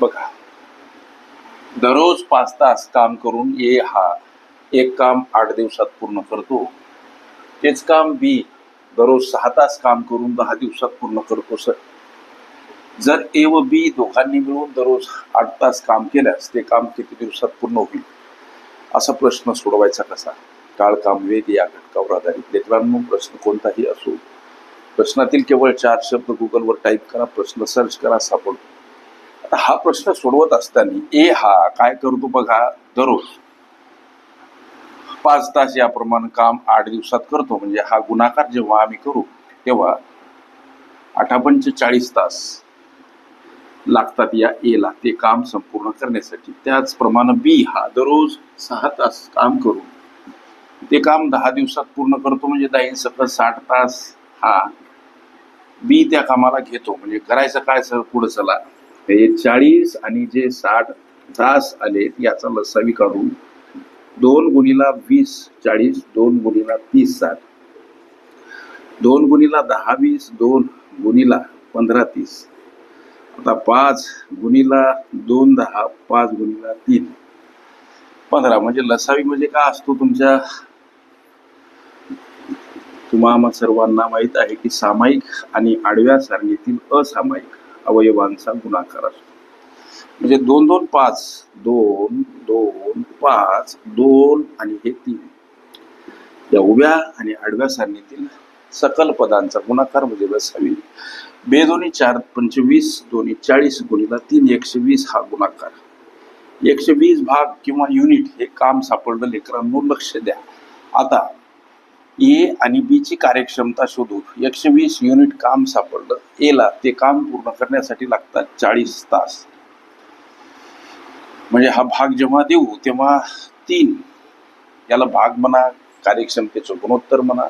बघा. दररोज पाच तास काम करून ए हा एक काम आठ दिवसात पूर्ण करतो. तेच काम बी दररोज सहा तास काम करून दहा दिवसात पूर्ण करतो सर. जर ए व बी दोघांनी मिळून दररोज आठ तास काम केल्यास ते काम किती दिवसात पूर्ण होईल? असा प्रश्न सोडवायचा कसा? काळ काम वेद या घटकावर आधारित. लेकरांनो प्रश्न कोणताही असो. प्रश्नातील केवळ चार शब्द गुगलवर टाईप करा प्रश्न सर्च करा सापडतो. हा प्रश्न सोडवत असताना ए हा काय करतो बघा दररोज. पाच तास याप्रमाणे काम आठ दिवसात करतो म्हणजे हा गुणाकार जेव्हा आम्ही करू तेव्हा आठापंच चाळीस तास लागतात या एला ते काम संपूर्ण करण्यासाठी. त्याचप्रमाणे बी हा दररोज सहा तास काम करू. ते काम दहा दिवसात पूर्ण करतो म्हणजे दहा सकट साठ तास हा बी त्या कामाला घेतो. म्हणजे करायचं काय सर? पुढं चला. हे चाळीस आणि जे साठ तास आले याचा लसावी काढून दोन गुणीला वीस चाळीस दोन गुणीला तीस साठ. दोन गुणीला दहा वीस दोन गुणीला पंधरा तीस. आता पाच गुणीला दोन दहा पाच गुणीला तीन. पंधरा म्हणजे लसावी म्हणजे काय असतो तुमच्या? तुम्हा सर्वांना माहीत आहे की सामायिक आणि आडव्या सारणीतील असामायिक. अवयवांचा गुणाकार असतो. म्हणजे दोन दोन पाच दोन दोन पाच दोन आणि हे तीन. या उभ्या आणि आडव्या सारणीतील सकल पदांचा गुणाकार म्हणजे बसावी बे दोन्ही चार पंचवीस दोन्ही चाळीस गुणीला तीन एकशे वीस हा गुणाकार. एकशे वीस भाग किंवा युनिट हे काम सापडलं लेकरांनो लक्ष द्या. आता ए आणि बीची कार्यक्षमता शोधू एकशे वीस युनिट काम सापडलं. एला ते काम पूर्ण करण्यासाठी लागतात चाळीस तास. म्हणजे हा भाग जेव्हा देऊ तेव्हा तीन. याला भाग म्हणा कार्यक्षमतेचं गुणोत्तर म्हणा.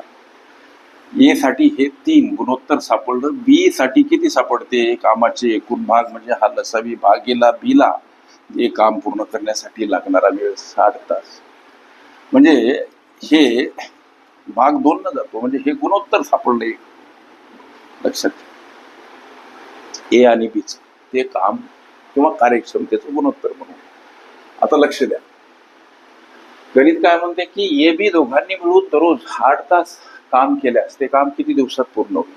ए साठी हे तीन गुणोत्तर सापडलं. बी साठी किती सापडते? कामाचे एकूण भाग म्हणजे हा लसावी भागेला बीला हे काम पूर्ण करण्यासाठी लागणारा वेळ साठ तास. म्हणजे हे भाग दोन न जातो म्हणजे हे गुणोत्तर सापडले. लक्षात ए आणि बीच ते काम किंवा कार्यक्षमतेचं गुणोत्तर म्हणून. आता लक्ष द्या. गणित काय म्हणते की ए बी दोघांनी मिळून दररोज आठ तास काम केल्यास ते काम किती दिवसात पूर्ण होईल?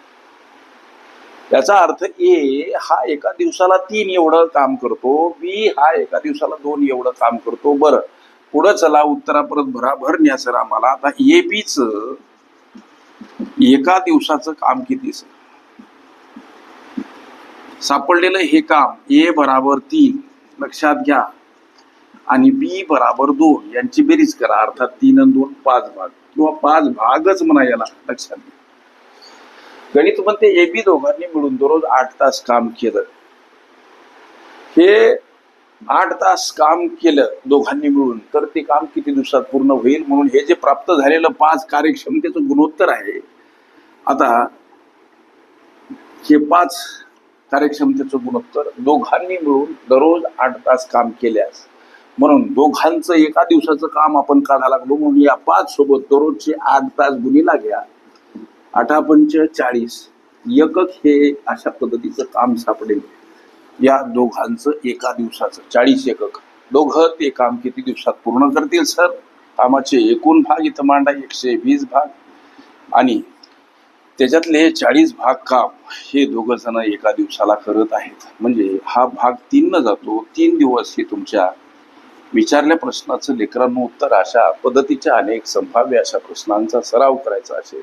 याचा अर्थ ए हा एका दिवसाला तीन एवढं काम करतो बी हा एका दिवसाला दोन एवढं काम करतो. बरं. पुढं चला उत्तरापर्यंत भराभर न्यासर आम्हाला. आता ए बीच एका दिवसाचं काम किती सर? सापडलेलं हे काम ए बराबर तीन लक्षात घ्या. आणि बी बराबर दोन यांची बेरीज करा. अर्थात तीन आणि दोन पाच भाग. किंवा पाच भागच म्हणा याला लक्षात घ्या. गणित म्हणते ए बी दोघांनी मिळून दररोज आठ तास काम केलं. हे आठ तास काम केलं दोघांनी मिळून तर ते काम किती दिवसात पूर्ण होईल म्हणून हे जे प्राप्त झालेलं पाच कार्यक्षमतेचं गुणोत्तर आहे आता हे पाच कार्यक्षमतेचं गुणोत्तर दोघांनी मिळून दररोज आठ तास काम केल्यास म्हणून दोघांचं एका दिवसाचं काम आपण काढा लागलो म्हणून या पाच सोबत दररोजचे आठ तास गुणीला घ्या. अठापंच चाळीस. एकक हे अशा पद्धतीचं काम सापडेल. या दोघांचं एका दिवसाचं चाळीस एकक. दोघं ते काम किती दिवसात पूर्ण करतील सर? कामाचे एकूण भाग इथं मांडा एकशे वीस भाग. आणि त्याच्यातले चाळीस भाग काम हे दोघं जण एका दिवसाला करत आहेत. म्हणजे हा भाग तीननं जातो तीन दिवस हे तुमच्या विचारल्या प्रश्नाचं लेकरांनो उत्तर अशा पद्धतीच्या अनेक संभाव्य अशा प्रश्नांचा सराव करायचा असेल.